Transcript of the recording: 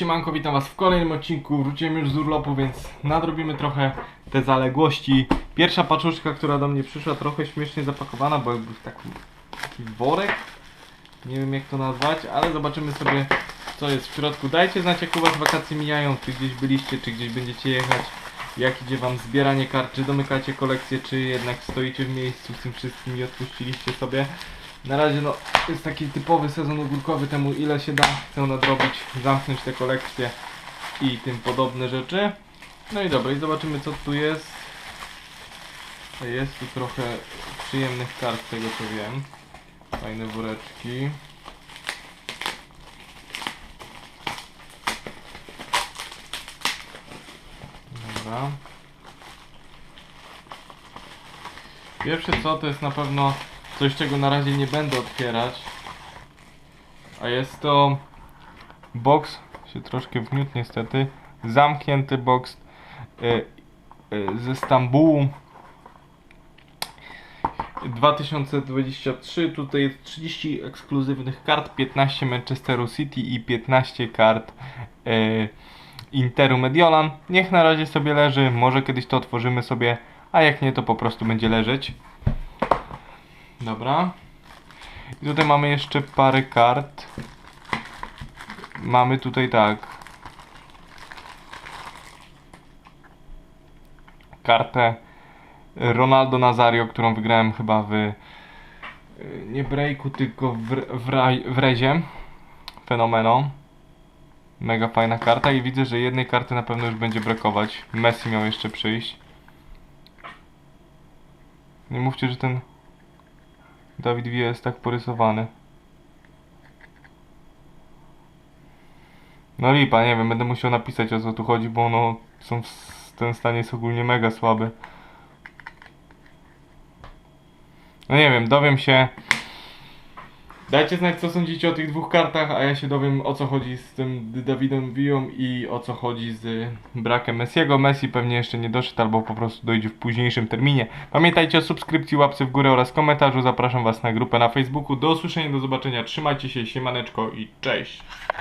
Siemanko, witam was w kolejnym odcinku. Wróciłem już z urlopu, więc nadrobimy trochę te zaległości. Pierwsza paczuszka, która do mnie przyszła, trochę śmiesznie zapakowana, bo jakby taki, taki worek. Nie wiem jak to nazwać, ale zobaczymy sobie co jest w środku. Dajcie znać jak u was wakacje mijają, czy gdzieś byliście, czy gdzieś będziecie jechać. Jak idzie wam zbieranie kart, czy domykacie kolekcję, czy jednak stoicie w miejscu z tym wszystkim i odpuściliście sobie. Na razie no, jest taki typowy sezon ogórkowy, temu ile się da, chcę nadrobić, zamknąć te kolekcje i tym podobne rzeczy. No i dobra, i zobaczymy co tu jest. Jest tu trochę przyjemnych kart z tego co wiem. Fajne woreczki. Dobra. Pierwsze co to jest na pewno coś czego na razie nie będę otwierać. A jest to box, się troszkę wgniótł niestety, zamknięty box y, y, ze Stambułu 2023. Tutaj jest 30 ekskluzywnych kart, 15 Manchesteru City i 15 kart y, Interu Mediolan. Niech na razie sobie leży, może kiedyś to otworzymy sobie, a jak nie to po prostu będzie leżeć. Dobra. I tutaj mamy jeszcze parę kart. Mamy tutaj tak. Kartę Ronaldo Nazario, którą wygrałem chyba w y, nie breaku, tylko w, w, w rezie. Fenomeno. Mega fajna karta i widzę, że jednej karty na pewno już będzie brakować. Messi miał jeszcze przyjść. Nie mówcie, że ten Dawid Villa jest tak porysowany. No lipa, nie wiem, będę musiał napisać o co tu chodzi, bo no są w, ten stan jest ogólnie mega słaby. No nie wiem, dowiem się. Dajcie znać co sądzicie o tych dwóch kartach, a ja się dowiem o co chodzi z tym Dawidem Villą i o co chodzi z brakiem Messiego. Messi pewnie jeszcze nie doszedł albo po prostu dojdzie w późniejszym terminie. Pamiętajcie o subskrypcji, łapce w górę oraz komentarzu. Zapraszam was na grupę na Facebooku. Do usłyszenia, do zobaczenia. Trzymajcie się, siemaneczko i cześć.